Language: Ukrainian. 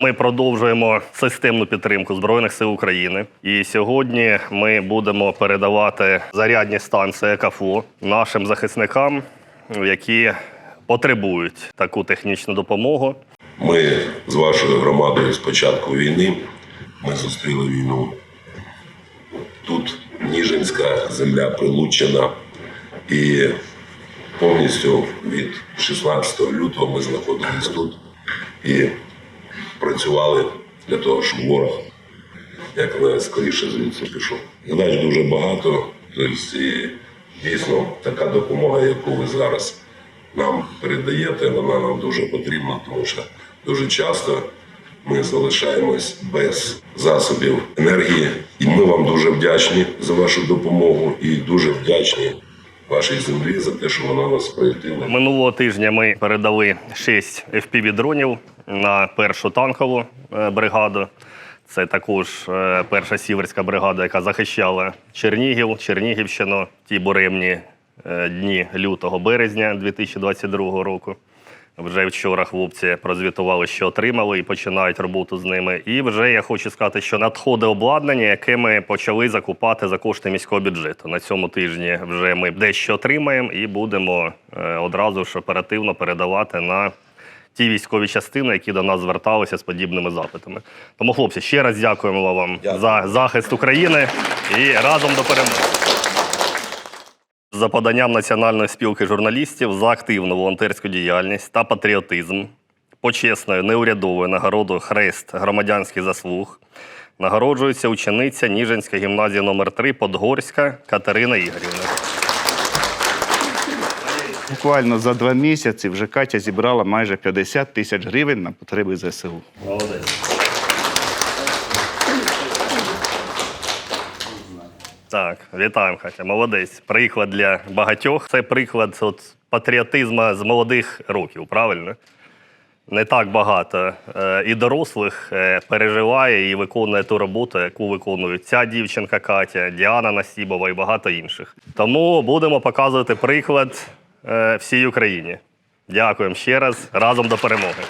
Ми продовжуємо системну підтримку Збройних сил України. І сьогодні ми будемо передавати зарядні станції КФО нашим захисникам, які потребують таку технічну допомогу. Ми з вашою громадою з початку війни ми зустріли війну. Тут Ніжинська земля прилучена, і повністю від 16 лютого ми знаходились тут і працювали для того, щоб ворог як скоріше звідси пішов. Задач дуже багато. Тобто, дійсно така допомога, яку ви зараз нам передаєте, вона нам дуже потрібна, тому що дуже часто ми залишаємось без засобів енергії. І ми вам дуже вдячні за вашу допомогу і дуже вдячні вашій землі за те, що вона нас проєктила. Минулого тижня ми передали 6 FPV-дронів на першу танкову е, бригаду. Це також е, перша сіверська бригада, яка захищала Чернігів, Чернігівщину, ті буремні е, дні лютого березня 2022 року. Вже вчора хлопці прозвітували, що отримали і починають роботу з ними. І вже я хочу сказати, що надходить обладнання, яке ми почали закупати за кошти міського бюджету. На цьому тижні вже ми дещо отримаємо і будемо одразу ж оперативно передавати на ті військові частини, які до нас зверталися з подібними запитами. Тому, хлопці, ще раз дякуємо вам Дякую. за захист України і разом до перемоги. За поданням Національної спілки журналістів за активну волонтерську діяльність та патріотизм, почесною неурядовою нагородою Хрест громадянських заслуг нагороджується учениця Ніжинської гімназії номер 3 Подгорська Катерина Ігорівна. Буквально за два місяці вже Катя зібрала майже 50 тисяч гривень на потреби ЗСУ. Молодець. Так, вітаємо, Катя. Молодець. Приклад для багатьох. Це приклад от, патріотизму з молодих років, правильно? Не так багато е, і дорослих е, переживає і виконує ту роботу, яку виконують ця дівчинка Катя, Діана Насібова і багато інших. Тому будемо показувати приклад всій Україні. Дякуємо ще раз. Разом до перемоги.